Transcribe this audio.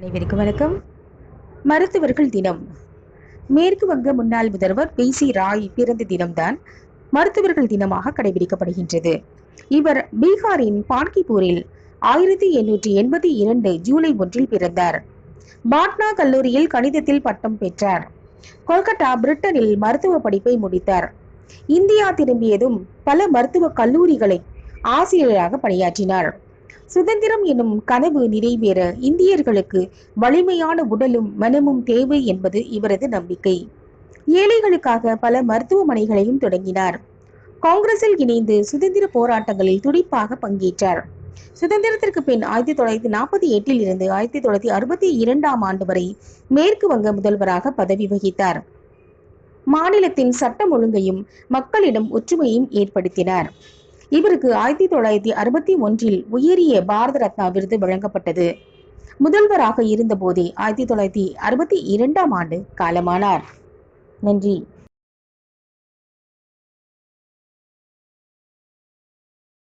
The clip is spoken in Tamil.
அனைவருக்கும் வணக்கம். மருத்துவர்கள் தினம். மேற்கு வங்க முன்னாள் முதல்வர் பி சி ராய் பிறந்த தினம்தான் மருத்துவர்கள் தினமாக கடைபிடிக்கப்படுகின்றது. இவர் பீகாரின் பான்கிபூரில் ஆயிரத்தி எண்ணூற்றி எண்பத்தி இரண்டு ஜூலை ஒன்றில் பிறந்தார். பாட்னா கல்லூரியில் கணிதத்தில் பட்டம் பெற்றார். கொல்கட்டா பிரிட்டனில் மருத்துவ படிப்பை முடித்தார். இந்தியா திரும்பியதும் பல மருத்துவ கல்லூரிகளை ஆசிரியராக பணியாற்றினார். சுதந்திரம் எனும் கனவு நிறைவேற இந்தியர்களுக்கு வலிமையான உடலும் மனமும் தேவை என்பது இவரது நம்பிக்கை. ஏழைகளுக்காக பல மருத்துவமனைகளையும் தொடங்கினார். காங்கிரஸில் இணைந்து சுதந்திர போராட்டங்களில் துடிப்பாக பங்கேற்றார். சுதந்திரத்திற்கு பின் ஆயிரத்தி தொள்ளாயிரத்தி நாற்பத்தி எட்டில் இருந்து ஆயிரத்தி தொள்ளாயிரத்தி அறுபத்தி இரண்டாம் ஆண்டு வரை மேற்கு வங்க முதல்வராக பதவி வகித்தார். மாநிலத்தின் சட்டம் ஒழுங்கையும் மக்களிடம் ஒற்றுமையும் ஏற்படுத்தினார். இவருக்கு ஆயிரத்தி தொள்ளாயிரத்தி அறுபத்தி ஒன்றில் உயரிய பாரத ரத்னா விருது வழங்கப்பட்டது. முதல்வராக இருந்தபோதே ஆயிரத்தி தொள்ளாயிரத்தி அறுபத்தி இரண்டாம் ஆண்டு காலமானார். நன்றி.